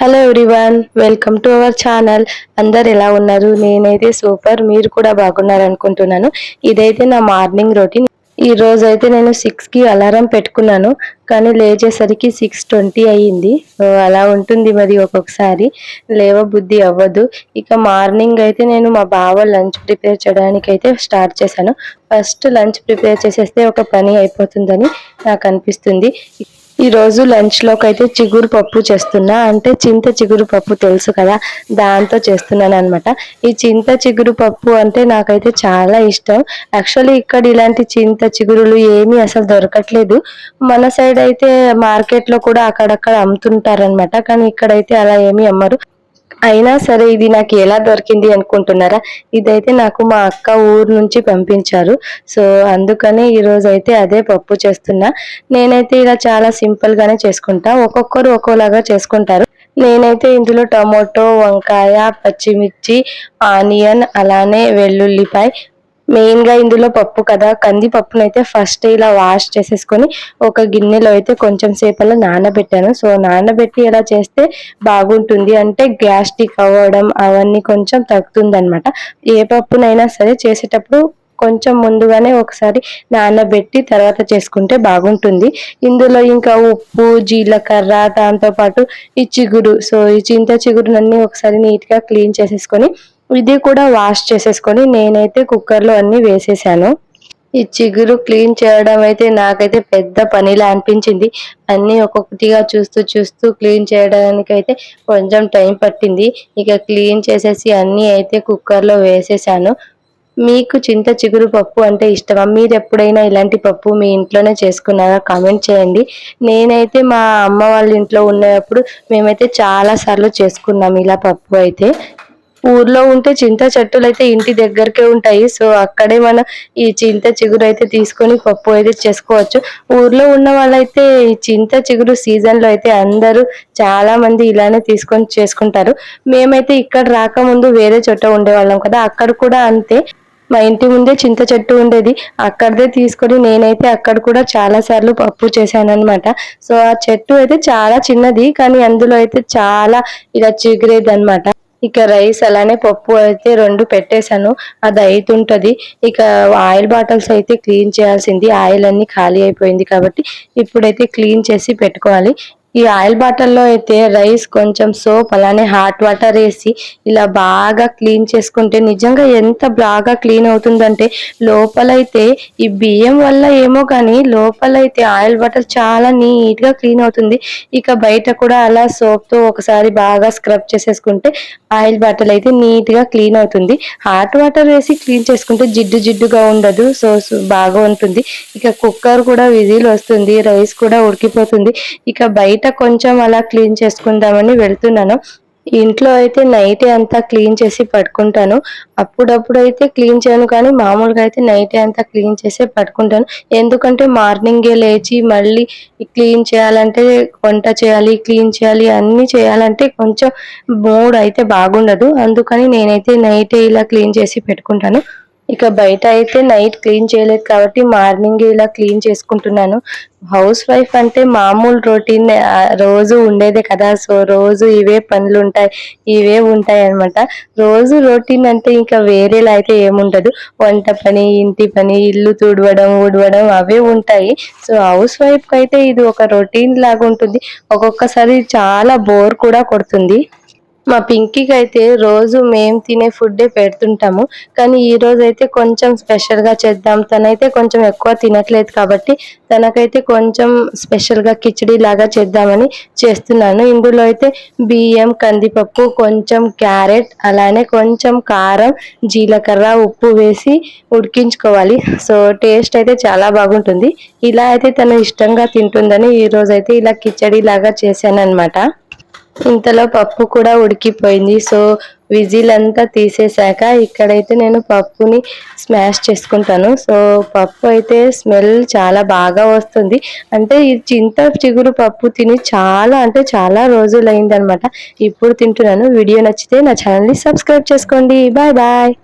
Hello everyone welcome to our channel అందరు ఎలా ఉన్నారు? నేనైతే సూపర్ మీరు కూడా బాగున్నారు అనుకుంటున్నాను. ఇదైతే నా మార్నింగ్ రొటీన్. ఈ రోజు అయితే నేను సిక్స్కి అలారం పెట్టుకున్నాను కానీ లేచేసరికి సిక్స్ ట్వంటీ అయ్యింది. అలా ఉంటుంది మరి ఒక్కొక్కసారి. లేవ బుద్ధి అవ్వదు. ఇక మార్నింగ్ అయితే నేను మా బావ లంచ్ ప్రిపేర్ చేయడానికి అయితే స్టార్ట్ చేశాను. ఫస్ట్ లంచ్ ప్రిపేర్ చేసేస్తే ఒక పని అయిపోతుందని నాకు అనిపిస్తుంది. ఈ రోజు లంచ్ అయితే చిగురు పప్పు చేస్తున్నా. అంటే చింత చిగురు పప్పు తెలుసు కదా దాంతో చేస్తున్నాను అనమాట ఈ చింత చిగురు పప్పు అంటే నాకైతే చాలా ఇష్టం. యాక్చువల్లీ ఇక్కడ ఇలాంటి చింత చిగురులు ఏమీ అసలు దొరకట్లేదు. మన సైడ్ అయితే మార్కెట్లో కూడా అక్కడక్కడ అమ్ముతుంటారనమాట కానీ ఇక్కడైతే అలా ఏమీ అమ్మరు. అయినా సరే ఇది నాకు ఎలా దొరికింది అనుకుంటున్నారా? ఇదైతే నాకు మా అక్క ఊరు నుంచి పంపించారు. సో అందుకనే ఈరోజు అయితే అదే పప్పు చేస్తున్నా. నేనైతే ఇలా చాలా సింపుల్గానే చేసుకుంటా. ఒక్కొక్కరు ఒక్కోలాగా చేసుకుంటారు. నేనైతే ఇందులో టమోటో వంకాయ పచ్చిమిర్చి ఆనియన్ అలానే వెల్లుల్లిపాయ మెయిన్గా ఇందులో పప్పు కదా. కంది అయితే ఫస్ట్ ఇలా వాష్ చేసేసుకొని ఒక గిన్నెలో అయితే కొంచెం సేపల్లో నానబెట్టాను. సో నానబెట్టి ఇలా చేస్తే బాగుంటుంది అంటే గ్యాస్ట్రిక్ అవ్వడం అవన్నీ కొంచెం తగ్గుతుంది అనమాట ఏ పప్పునైనా సరే చేసేటప్పుడు కొంచెం ముందుగానే ఒకసారి నానబెట్టి తర్వాత చేసుకుంటే బాగుంటుంది. ఇందులో ఇంకా ఉప్పు జీలకర్ర దాంతో పాటు ఈ చిగురు. సో ఈ చింత చిగురునన్నీ ఒకసారి నీట్గా క్లీన్ చేసేసుకొని ఇది కూడా వాష్ చేసేసుకొని నేనైతే కుక్కర్లో అన్ని వేసేసాను. ఈ చిగురు క్లీన్ చేయడం అయితే నాకైతే పెద్ద పనిలా అనిపించింది. అన్ని ఒక్కొక్కటిగా చూస్తూ చూస్తూ క్లీన్ చేయడానికి అయితే కొంచెం టైం పట్టింది. ఇక క్లీన్ చేసేసి అన్నీ అయితే కుక్కర్లో వేసేసాను. మీకు చింత చిగురు పప్పు అంటే ఇష్టమా? మీరు ఎప్పుడైనా ఇలాంటి పప్పు మీ ఇంట్లోనే చేసుకున్నారా? కామెంట్ చేయండి. నేనైతే మా అమ్మ వాళ్ళ ఇంట్లో ఉన్నప్పుడు మేమైతే చాలా సార్లు చేసుకున్నాం ఇలా పప్పు అయితే. ఊర్లో ఉంటే చింత చెట్టులు అయితే ఇంటి దగ్గరకే ఉంటాయి. సో అక్కడే మనం ఈ చింత చిగురు అయితే తీసుకొని పప్పు అయితే చేసుకోవచ్చు. ఊర్లో ఉన్న వాళ్ళైతే ఈ చింత చిగురు సీజన్లో అయితే అందరూ చాలా మంది ఇలానే తీసుకొని చేసుకుంటారు. మేమైతే ఇక్కడ రాకముందు వేరే చోట ఉండేవాళ్ళం కదా అక్కడ కూడా అంతే. మా ఇంటి ముందే చింత చెట్టు ఉండేది. అక్కడదే తీసుకొని నేనైతే అక్కడ కూడా చాలా సార్లు పప్పు చేశాను సో ఆ చెట్టు అయితే చాలా చిన్నది కానీ అందులో అయితే చాలా ఇలా చిగురేది అనమాట ఇక రైస్ అలానే పప్పు అయితే రెండు పెట్టేశాను. అది అవుతుంటుంది ఇక ఆయిల్ బాటిల్స్ అయితే క్లీన్ చేయాల్సింది. ఆయిల్ అన్ని ఖాళీ అయిపోయింది కాబట్టి ఇప్పుడైతే క్లీన్ చేసి పెట్టుకోవాలి. ఈ ఆయిల్ బాటిల్లో అయితే రైస్ కొంచెం సోప్ అలానే హాట్ వాటర్ వేసి ఇలా బాగా క్లీన్ చేసుకుంటే నిజంగా ఎంత బాగా క్లీన్ అవుతుందంటే లోపలైతే ఈ బియ్యం వల్ల ఏమో కానీ లోపలైతే ఆయిల్ బాటిల్ చాలా నీట్గా క్లీన్ అవుతుంది. ఇక బయట కూడా అలా సోప్తో ఒకసారి బాగా స్క్రబ్ చేసేసుకుంటే ఆయిల్ బాటిల్ అయితే నీట్గా క్లీన్ అవుతుంది. హాట్ వాటర్ వేసి క్లీన్ చేసుకుంటే జిడ్డు జిడ్డుగా ఉండదు సో బాగా ఉంటుంది. ఇక కుక్కర్ కూడా విజిల్ వస్తుంది రైస్ కూడా ఉడికిపోతుంది. ఇక బయట బయట కొంచెం అలా క్లీన్ చేసుకుందామని వెళ్తున్నాను. ఇంట్లో అయితే నైట్ అంతా క్లీన్ చేసి పడుకుంటాను. అప్పుడప్పుడు అయితే క్లీన్ చేయను కానీ మామూలుగా అయితే నైట్ అంతా క్లీన్ చేసి పడుకుంటాను. ఎందుకంటే మార్నింగే లేచి మళ్ళీ క్లీన్ చేయాలంటే వంట చేయాలి క్లీన్ చేయాలి అన్నీ చేయాలంటే కొంచెం మూడ్ అయితే బాగుండదు. అందుకని నేనైతే నైట్ ఇలా క్లీన్ చేసి పెట్టుకుంటాను. ఇక బయట అయితే నైట్ క్లీన్ చేయలేదు కాబట్టి మార్నింగ్ ఇలా క్లీన్ చేసుకుంటున్నాను. హౌస్ వైఫ్ అంటే మామూలు రొటీన్ రోజు ఉండేదే కదా. సో రోజు ఇవే పనులు ఉంటాయి ఇవే ఉంటాయి అనమాట రోజు రొటీన్ అంటే ఇంకా వేరేలా అయితే ఏముండదు. వంట పని ఇంటి పని ఇల్లు తుడవడం ఊడవడం అవే ఉంటాయి. సో హౌస్ వైఫ్ అయితే ఇది ఒక రొటీన్ లాగా ఉంటుంది ఒక్కొక్కసారి చాలా బోర్ కూడా కొడుతుంది. మా పింకీకి అయితే రోజు మేము తినే ఫుడ్డే పెడుతుంటాము. కానీ ఈ రోజు అయితే కొంచెం స్పెషల్గా చేద్దాం. తనైతే కొంచెం ఎక్కువ తినట్లేదు కాబట్టి తనకైతే కొంచెం స్పెషల్గా కిచడీ లాగా చేద్దామని చేస్తున్నాను. ఇందులో అయితే బియ్యం కందిపప్పు కొంచెం క్యారెట్ అలానే కొంచెం కారం జీలకర్ర ఉప్పు వేసి ఉడికించుకోవాలి. సో టేస్ట్ అయితే చాలా బాగుంటుంది. ఇలా అయితే తను ఇష్టంగా తింటుందని ఈ రోజు అయితే ఇలా కిచడీ లాగా చేశాను అనమాట ఇంతలో పప్పు కూడా ఉడికిపోయింది. సో విజిల్ అంతా తీసేసాక ఇక్కడైతే నేను పప్పుని స్మాష్ చేసుకుంటాను. సో పప్పు అయితే స్మెల్ చాలా బాగా వస్తుంది. అంటే ఈ చింత చిగురు పప్పు తిని చాలా అంటే చాలా రోజులు అయిందనమాట ఇప్పుడు తింటున్నాను. వీడియో నచ్చితే నా ఛానల్ని సబ్స్క్రైబ్ చేసుకోండి. Bye bye.